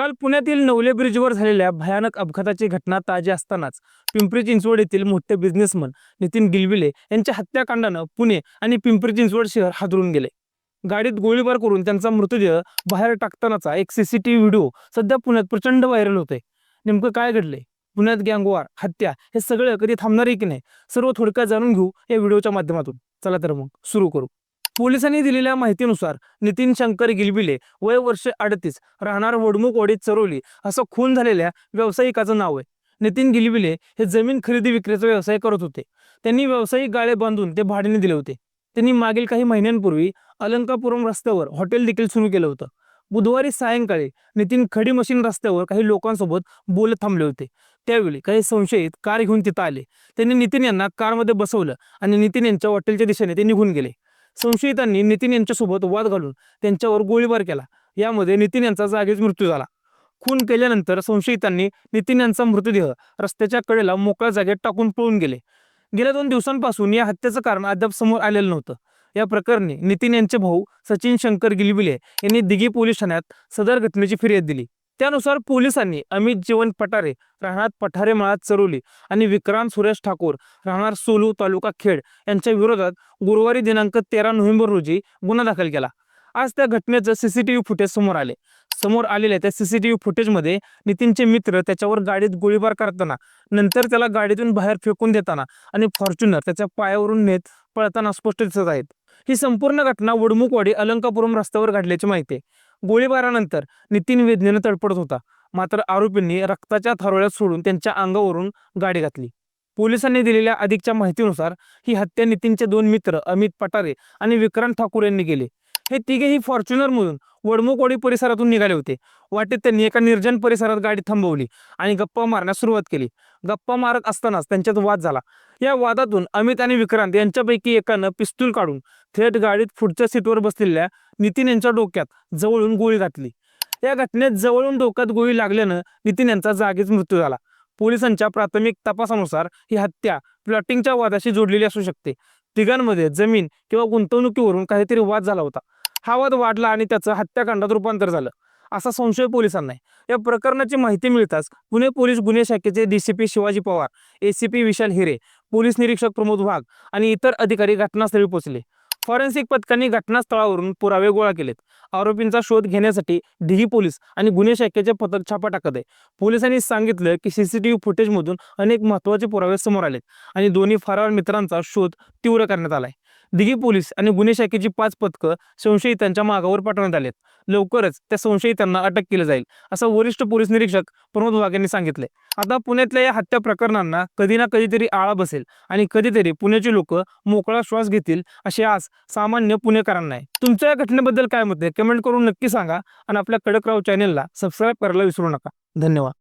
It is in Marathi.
काल पुण्यातील नवले ब्रिजवर झालेल्या भयानक अपघाताची घटना ताजी असतानाच पिंपरी चिंचवड येथील मोठे बिझनेसमन नितीन गिलविले यांच्या हत्याकांडानं पुणे आणि पिंपरी चिंचवड शहर हादरून गेले. गाडीत गोळीबार करून त्यांचा मृतदेह बाहेर टाकतानाचा एक सीसीटीव्ही व्हिडिओ सध्या पुण्यात प्रचंड व्हायरल होते नेमकं काय घडलंय? पुण्यात गँगवार हत्या हे सगळं कधी थांबणार आहे की नाही? सर्व थोडक्यात जाणून घेऊ या व्हिडिओच्या माध्यमातून. चला तर मग सुरू करू. पोलिसांनी दिलेल्या माहितीनुसार नितीन शंकर गिलबिले वय वर्ष अडतीस राहणार वडमुख ओढीत चरोली असं खून झालेल्या व्यावसायिकाचं नाव आहे. नितीन गिलबिले हे जमीन खरेदी विक्रीचा व्यवसाय करत होते. त्यांनी व्यावसायिक गाळे बांधून ते भाड्याने दिले होते. त्यांनी मागील काही महिन्यांपूर्वी अलंकापुरम रस्त्यावर हॉटेल देखील सुरू केलं होतं. बुधवारी सायंकाळी नितीन खडी मशीन रस्त्यावर काही लोकांसोबत बोलत थांबले होते. त्यावेळी काही संशयित कार घेऊन तिथं आले. त्यांनी नितीन यांना कारमध्ये बसवलं आणि नितीन यांच्या हॉटेलच्या दिशेने ते निघून गेले. संशयितांनी नितीन यांच्यासोबत वाद घालून त्यांच्यावर गोळीबार केला. यामध्ये नितीन यांचा जागीच मृत्यू झाला. खून केल्यानंतर संशयितांनी नितीन यांचा मृतदेह रस्त्याच्या कडेला मोकळ्या जागेत टाकून पळून गेले. गेल्या दोन दिवसांपासून या हत्येचं कारण अद्याप समोर आलेलं नव्हतं. या प्रकरणी नितीन यांचे भाऊ सचिन शंकर गिलबिले यांनी दिघी पोलीस ठाण्यात सदर घटनेची फिर्याद दिली. त्यानुसार पोलिसांनी अमित जीवन पठारे राहणार पठारे माळात चरवली आणि विक्रांत सुरेश ठाकूर राहणार सोलू तालुका खेड यांच्या विरोधात गुरुवारी दिनांक तेरा नोव्हेंबर रोजी गुन्हा दाखल केला. आज त्या घटनेचं सीसीटीव्ही फुटेज समोर आले. समोर आलेल्या त्या सीसीटीव्ही फुटेजमध्ये नितीनचे मित्र त्याच्यावर गाडीत गोळीबार करताना नंतर त्याला गाडीतून बाहेर फेकून देताना आणि फॉर्च्युनर त्याच्या पायावरून नेत पळताना स्पष्ट दिसत आहेत. ही संपूर्ण घटना वडमुखवाडी अलंकापुरम रस्त्यावर घडल्याची माहिती आहे. गोळीबारानंतर नितीन वेदनेनं तडपडत होता. मात्र आरोपींनी रक्ताच्या थारोळ्यात सोडून त्यांच्या अंगावरून गाडी घातली. पोलिसांनी दिलेल्या अधिकच्या माहितीनुसार ही हत्या नितीनचे दोन मित्र अमित पटारे आणि विक्रांत ठाकूर यांनी केली. हे तिघेही फॉर्च्युनरमधून वडमुखवाडी परिसरातून निघाले होते. वाटेत त्यांनी एका निर्जन परिसरात गाडी थांबवली आणि गप्पा मारण्यास सुरुवात केली. गप्पा मारत असतानाच त्यांच्यात वाद झाला. या वादातून अमित आणि विक्रांत यांच्यापैकी एकानं पिस्तूल काढून थेट गाडीत पुढच्या सीटवर बसलेल्या नितीन यांच्या डोक्यात जवळून गोळी घातली. या घटनेत जवळून डोक्यात गोळी लागल्यानं नितीन यांचा जागीच मृत्यू झाला. पोलिसांच्या प्राथमिक तपासानुसार ही हत्या प्लॉटिंगच्या वादाशी जोडलेली असू शकते. तिघांमध्ये जमीन किंवा गुंतवणुकीवरून काहीतरी वाद झाला होता. हा वाद वाढला आणि त्याचं हत्याकांडात रूपांतर झालं. असा संशय पोलिसांना आहे. या प्रकरणाची माहिती मिळताच पुणे पोलीस गुन्हे शाखेचे DCP Shivaji Pawar ACP Vishal Hire police निरीक्षक प्रमोद वाघ आणि इतर अधिकारी घटनास्थळी पोहोचले. फॉरेन्सिक पथकांनी घटनास्थळावरून पुरावे गोळा केलेत. आरोपींचा शोध घेण्यासाठी दिघी पोलीस आणि गुन्हे शाखेचे पथक छापा टाकत आहे. पोलिसांनी सांगितलं की सीसीटीव्ही फुटेजमधून अनेक महत्त्वाचे पुरावे समोर आलेत आणि दोन्ही फरार मित्रांचा शोध तीव्र करण्यात आलाय. दिघी पोलीस आणि गुन्हे शाखेची पाच पथकं संशयितांच्या मागावर पाठवण्यात आलेत. लवकरच त्या संशयितांना अटक केली जाईल असं वरिष्ठ पोलीस निरीक्षक प्रमोद वाघ यांनी सांगितले आता पुण्यातल्या या हत्या प्रकरणांना कधी ना कधीतरी आळा बसेल आणि कधीतरी पुण्याची लोक मोकळा श्वास घेतील अशी आस सामान्य पुणेकरांना आहे. तुमच्या या घटनेबद्दल काय मत आहे? कमेंट करून नक्की सांगा आणि आपल्या कडकराव चॅनेलला सबस्क्राईब करायला विसरू नका. धन्यवाद.